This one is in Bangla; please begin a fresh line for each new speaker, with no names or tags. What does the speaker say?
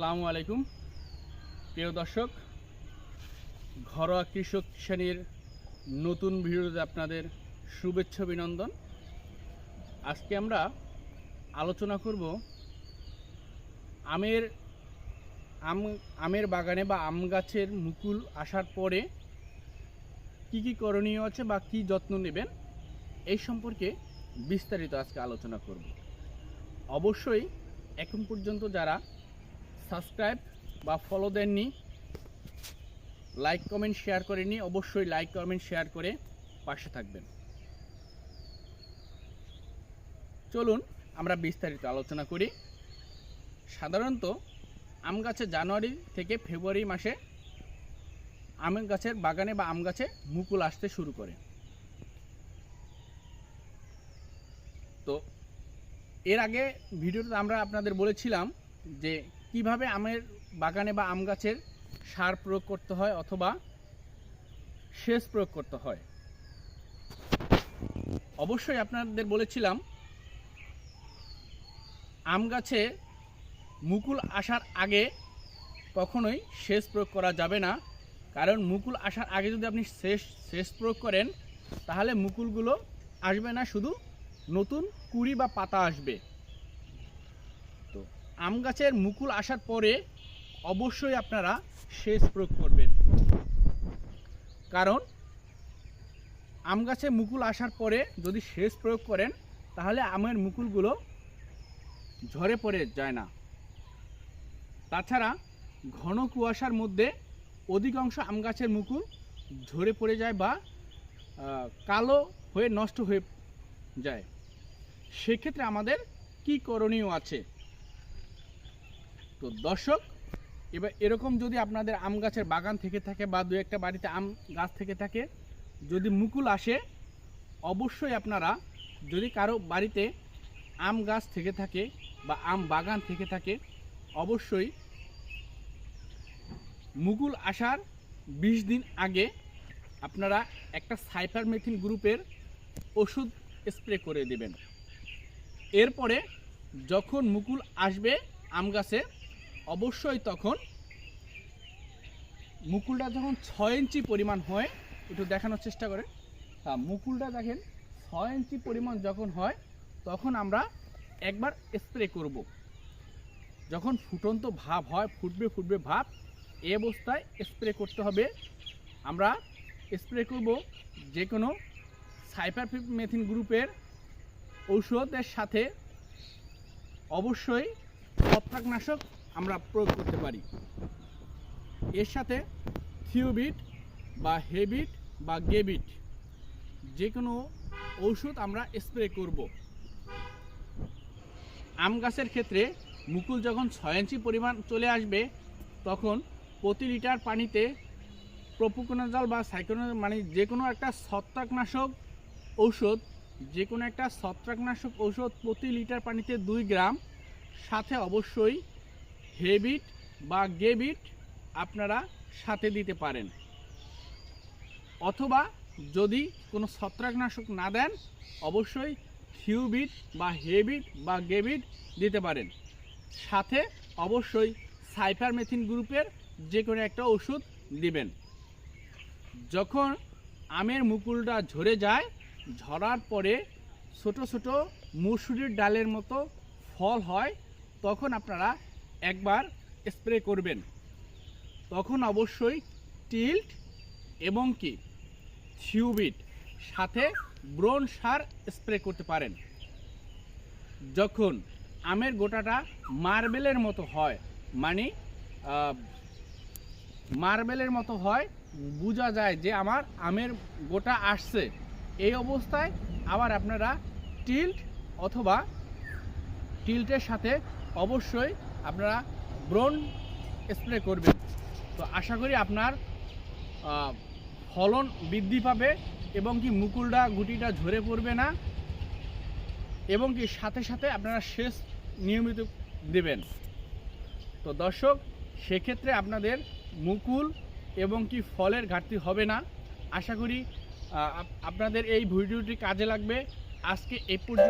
আসসালামু আলাইকুম। প্রিয় দর্শক, ঘরোয়া কৃষক শ্রেণির নতুন ভিডিওতে আপনাদের শুভেচ্ছা, অভিনন্দন। আজকে আমরা আলোচনা করব আমের, আম, আমের বাগানে বা আম গাছের মুকুল আসার পরে কি কি করণীয় আছে বা কি যত্ন নেবেন, এই সম্পর্কে বিস্তারিত আজকে আলোচনা করব। অবশ্যই এখন পর্যন্ত যারা সাবস্ক্রাইব বা ফলো দেননি লাইক কমেন্ট শেয়ার করেননি, অবশ্যই লাইক কমেন্ট শেয়ার করে পাশে থাকবেন। চলুন আমরা বিস্তারিত আলোচনা করি। সাধারণত আম গাছে জানুয়ারি থেকে ফেব্রুয়ারি মাসে আম গাছের বাগানে বা আম গাছে মুকুল আসতে শুরু করে। তো এর আগে ভিডিওতে আমরা আপনাদের বলেছিলাম যে কীভাবে আমের বাগানে বা আম গাছের সার প্রয়োগ করতে হয় অথবা সেচ প্রয়োগ করতে হয়? অবশ্যই আপনাদের বলেছিলাম, আম গাছে মুকুল আসার আগে কখনোই সেচ প্রয়োগ করা যাবে না। কারণ মুকুল আসার আগে যদি আপনি শেষ সেচ প্রয়োগ করেন, তাহলে মুকুলগুলো আসবে না, শুধু নতুন কুড়ি বা পাতা আসবে। আম গাছের মুকুল আসার পরে অবশ্যই আপনারা সেচ প্রয়োগ করবেন। কারণ আম গাছে মুকুল আসার পরে যদি সেচ প্রয়োগ করেন, তাহলে আমের মুকুলগুলো ঝরে পড়ে যায় না। তাছাড়া ঘন কুয়াশার মধ্যে অধিকাংশ আম গাছের মুকুল ঝরে পড়ে যায় বা কালো হয়ে নষ্ট হয়ে যায়। সেক্ষেত্রে আমাদের কি করণীয় আছে? তো দর্শক, এবার এরকম যদি আপনাদের আম গাছের বাগান থেকে থাকে বা দু একটা বাড়িতে আম গাছ থেকে থাকে, যদি মুকুল আসে, অবশ্যই আপনারা যদি কারও বাড়িতে আম গাছ থেকে থাকে বা আম বাগান থেকে থাকে, অবশ্যই মুকুল আসার বিশ দিন আগে আপনারা একটা সাইপারমেথিন গ্রুপের ওষুধ স্প্রে করে দেবেন। এরপরে যখন মুকুল আসবে আম গাছে অবশ্যই তখন মুকুলটা যখন ছয় ইঞ্চি পরিমাণ হয়, একটু দেখানোর চেষ্টা করেন। হ্যাঁ মুকুলটা দেখেন, ছয় ইঞ্চি পরিমাণ যখন হয়, তখন আমরা একবার স্প্রে করব। যখন ফুটন্ত ভাব হয়, ফুটবে ফুটবে ভাব, এ অবস্থায় স্প্রে করতে হবে। আমরা স্প্রে করব যে কোনো সাইপার মেথিন গ্রুপের ঔষধের সাথে। অবশ্যই ছত্রাকনাশক আমরা প্রয়োগ করতে পারি। এর সাথে থিওবিট বা হেবিট বা গেবিট যে কোনো ঔষধ আমরা স্প্রে করব। আম গাছের ক্ষেত্রে মুকুল যখন ছয় ইঞ্চি পরিমাণ চলে আসবে, তখন প্রতি লিটার পানিতে প্রোপোকোনাজল বা সাইক্লোন মানে যে কোনো একটা ছত্রাকনাশক ঔষধ যে কোনো একটা ছত্রাকনাশক ঔষধ প্রতি লিটার পানিতে দুই গ্রাম, সাথে অবশ্যই হেবিট বা গেবিট আপনারা সাথে দিতে পারেন। অথবা যদি কোনো ছত্রাকনাশক না দেন, অবশ্যই থিউবিট বা হেবিট বা গেবিট দিতে পারেন। সাথে অবশ্যই সাইপারমেথিন গ্রুপের যে কোনো একটা ওষুধ দিবেন। যখন আমের মুকুলটা ঝরে যায়, ঝরার পরে ছোট ছোট মুসুরির ডালের মতো ফল হয়, তখন আপনারা একবার স্প্রে করবেন। তখন অবশ্যই টিল্ট এবং কি থিউবিট সাথে ব্রোন সার স্প্রে করতে পারেন। যখন আমের গোটাটা মার্বেলের মতো হয় মানে মার্বেলের মতো হয়, বোঝা যায় যে আমার আমের গোটা আসছে। এই অবস্থায় আবার আপনারা টিল্ট অথবা টিল্টের সাথে অবশ্যই আপনারা ব্রোন স্প্রে করবেন। তো আশা করি আপনার ফলন বৃদ্ধি পাবে এবং কি মুকুলটা, গুটিটা ঝরে পড়বে না এবং কি সাথে সাথে আপনারা সেচ নিয়মিত দেবেন। তো দর্শক, সেক্ষেত্রে আপনাদের মুকুল এবং কি ফলের ঘাটতি হবে না। আশা করি আপনাদের এই ভিডিওটি কাজে লাগবে। আজকে এ পর্যন্ত